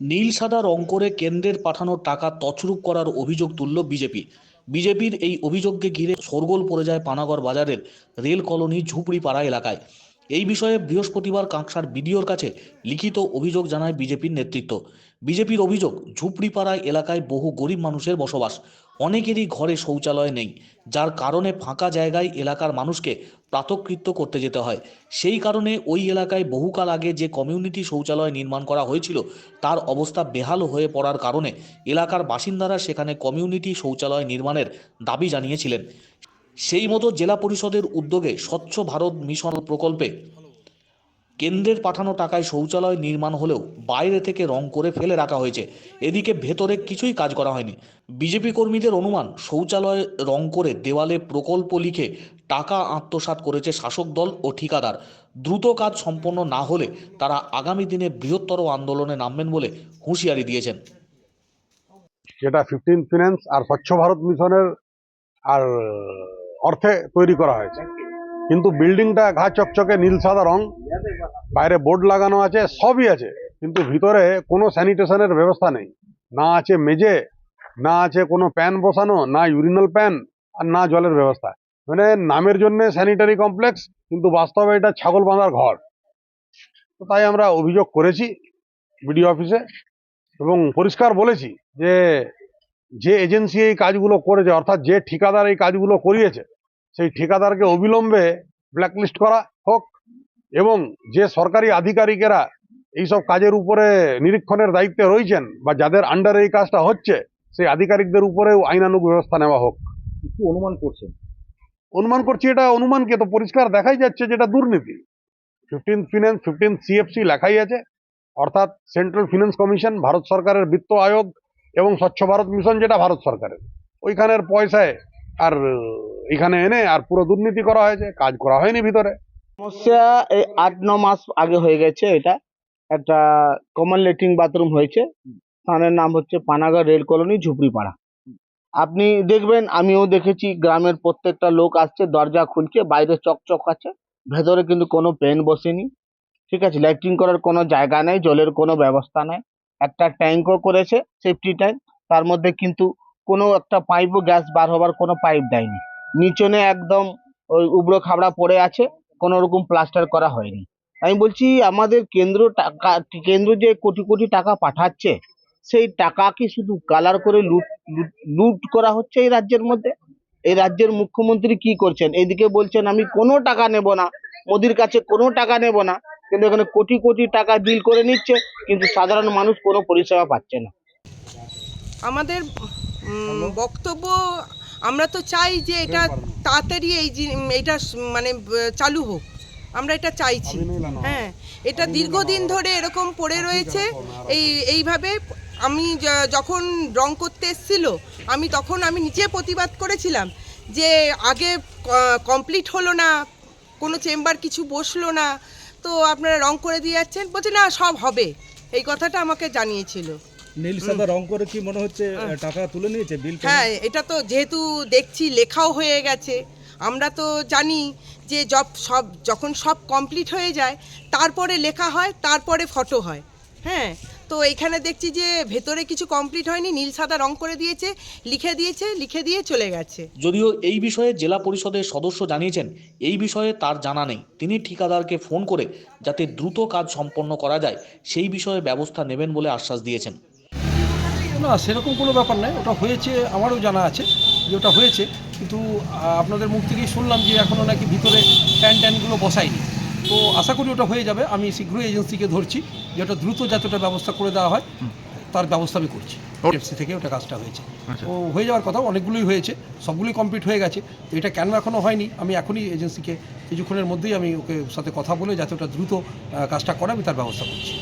নীল সাদা রং করে কেন্দ্রের পাঠানো টাকা তছরূপ করার অভিযোগ তুলল বিজেপি। বিজেপির এই অভিযোগকে ঘিরে শোরগোল পড়ে যায় পানাগড় বাজারের রেল কলোনি ঝুপড়িপাড়া এলাকায়। এই বিষয়ে বৃহস্পতিবার কাঁকসার বিডিওর কাছে লিখিত অভিযোগ জানায় বিজেপির নেতৃত্ব। বিজেপির অভিযোগ ঝুপড়িপাড়া এলাকায় বহু গরিব মানুষের বসবাস। অনেকেরই ঘরে শৌচালয় নেই, যার কারণে ফাঁকা জায়গায় এলাকার মানুষকে প্রাতকৃত্য করতে যেতে হয়। সেই কারণে ওই এলাকায় বহুকাল আগে যে কমিউনিটি শৌচালয় নির্মাণ করা হয়েছিল, তার অবস্থা বেহাল হয়ে পড়ার কারণে এলাকার বাসিন্দারা সেখানে কমিউনিটি শৌচালয় নির্মাণের দাবি জানিয়েছিলেন। সেই মতো জেলা পরিষদের উদ্যোগে স্বচ্ছ ভারত মিশন প্রকল্পে কেন্দ্রের পাঠানো টাকায় শৌচালয় নির্মাণ হলেও বাইরে থেকে রং করে ফেলে রাখা হয়েছে। এদিকে ভেতরে কিছুই কাজ করা হয়নি। বিজেপি কর্মীদের অনুমান, শৌচালয় রং করে দেওয়ালে প্রকল্প লিখে টাকা আত্মসাৎ করেছে শাসক দল ও ঠিকাদার। দ্রুত কাজ সম্পন্ন না হলে তারা আগামী দিনে বৃহত্তর আন্দোলনে নামবেন বলে হুঁশিয়ারি দিয়েছেন। যেটা ফিফটিন ফিনান্স আর স্বচ্ছ ভারত মিশনের আর অর্থে তৈরি করা হয়েছে। কিন্তু বিল্ডিংটা ঘা চকচকে নীল সাদা রং, বাইরে বোর্ড লাগানো আছে, সবই আছে, কিন্তু ভিতরে কোনো স্যানিটেশনের ব্যবস্থা নেই। না আছে মেজে না আছে কোনো প্যান বসানো, না ইউরিনাল প্যান, আর না জলের ব্যবস্থা। মানে নামের জন্য স্যানিটারি কমপ্লেক্স, কিন্তু বাস্তবে এটা ছাগল বাঁধার ঘর। তো তাই আমরা অভিযোগ করেছি বিডিও অফিসে এবং পরিষ্কার বলেছি যে যে এজেন্সি এই কাজগুলো করেছে অর্থাৎ যে ঠিকাদার এই কাজগুলো করিয়েছে সেই ঠিকাদারকে অবিলম্বে ব্ল্যাকলিস্ট করা হোক এবং যে সরকারি আধিকারিকেরা এইসব কাজের উপরে নিরীক্ষণের দায়িত্বে রয়েছেন বা যাদের আন্ডারে এই কাজটা হচ্ছে সেই আধিকারিকদের উপরেও আইনানুগ ব্যবস্থা নেওয়া হোক। কি অনুমান করছেন? অনুমান করছি এটা অনুমানকে তো পরিষ্কার দেখাই যাচ্ছে যেটা দুর্নীতি। ফিফটিন ফিনান্স ফিফটিন সিএফসি লেখাই আছে অর্থাৎ সেন্ট্রাল ফিনান্স কমিশন ভারত সরকারের বিত্ত আয়োগ এবং স্বচ্ছ ভারত মিশন যেটা ভারত সরকারের। ওইখানের পয়সায় আর, এখানে এনে আর পুরো দুর্নীতি করা হয়েছে, কাজ করা হয়নি ভিতরে। সমস্যা এই আট, ন মাস আগে হয়ে গেছে এটা। একটা কমন লেট্রিন বাথরুম হয়েছে। স্থানের নাম হচ্ছে পানাগড় রেল কলোনি, ঝুপড়িপাড়া। আপনি দেখবেন, আমিও দেখেছি, গ্রামের প্রত্যেকটা লোক আসছে, দরজা খুলছে, বাইরে চকচক আছে, ভেতরে কিন্তু কোনো পেন বসেনি। ঠিক আছে ল্যাট্রিন করার কোনো জায়গা নেই, জলের কোনো ব্যবস্থা নেই। একটা ট্যাঙ্কও করেছে সেফটি ট্যাঙ্ক তার মধ্যে কিন্তু কোনো একটা পাইপও গ্যাস বার হবার কোনো পাইপ দেয়নি। নিচনে একদম ওই উবড়ো খাবড়া পড়ে আছে, কোনো রকম প্লাস্টার করা হয়নি। আমি বলছি, আমাদের কেন্দ্র টাকা, কেন্দ্র যে কোটি কোটি টাকা পাঠাচ্ছে, সেই টাকা কি শুধু কালার করে লুট লুট- করা হচ্ছে এই রাজ্যের মধ্যে? এই রাজ্যের মুখ্যমন্ত্রী কি করছেন? এদিকে বলছেন, আমি কোনো টাকা নেব না, মোদির কাছে কোনো টাকা নেব না। কিন্তু এখানে কোটি কোটি টাকা বিল করে নিচ্ছে কিন্তু সাধারণ মানুষ কোনো পরিষেবা পাচ্ছে না। আমাদের বক্তব্য আমরা তো চাই যে এটা তাড়াতাড়ি এই এটা মানে চালু হোক। আমরা এটা চাইছি। হ্যাঁ এটা দীর্ঘদিন ধরে এরকম পড়ে রয়েছে। এই এইভাবে আমি যখন রং করতে এসেছিল আমি তখন আমি নিজে প্রতিবাদ করেছিলাম যে আগে কমপ্লিট হলো না কোনো চেম্বার কিছু বসল না। তো আপনারা রং করে দিয়ে যাচ্ছেন? বলছে না সব হবে। এই কথাটা আমাকে জানিয়েছিল। নীল সাদা রং করে কি মনে হচ্ছে টাকা তুলে নিয়েছে বিল হ্যাঁ এটা তো যেহেতু দেখছি লেখাও হয়ে গেছে। আমরা তো জানি যে জব সব যখন সব কমপ্লিট হয়ে যায় তারপরে লেখা হয় তারপরে ফটো হয়। হ্যাঁ তো এখানে দেখছি যে ভেতরে কিছু কমপ্লিট হয়নি নীল সাদা রং করে দিয়েছে লিখে দিয়েছে লিখে দিয়ে চলে গেছে। যদিও এই বিষয়ে জেলা পরিষদের সদস্য জানিয়েছেন এই বিষয়ে তার জানা নেই। তিনি ঠিকাদারকে ফোন করে যাতে দ্রুত কাজ সম্পন্ন করা যায় সেই বিষয়ে ব্যবস্থা নেবেন বলে আশ্বাস দিয়েছেন। না সেরকম কোনো ব্যাপার নয় ওটা হয়েছে আমারও জানা আছে যে ওটা হয়েছে কিন্তু আপনাদের মুখ থেকেই শুনলাম যে এখনও নাকি ভিতরে ট্যান ট্যানগুলো বসায়নি। তো আশা করি ওটা হয়ে যাবে। আমি শীঘ্রই এজেন্সিকে ধরছি যে ওটা দ্রুত যাতে ওটা ব্যবস্থা করে দেওয়া হয়। তার ব্যবস্থা আমি করছি। এফসি থেকে ওটা কাজটা হয়েছে। ও হয়ে যাওয়ার কথা অনেকগুলোই হয়েছে। সবগুলোই কমপ্লিট হয়ে গেছে। এটা কেন এখনও হয়নি আমি এখনই এজেন্সিকে কিছুক্ষণের মধ্যেই আমি ওকে সাথে কথা বলে যাতে ওটা দ্রুত কাজটা করে আমি তার ব্যবস্থা করছি।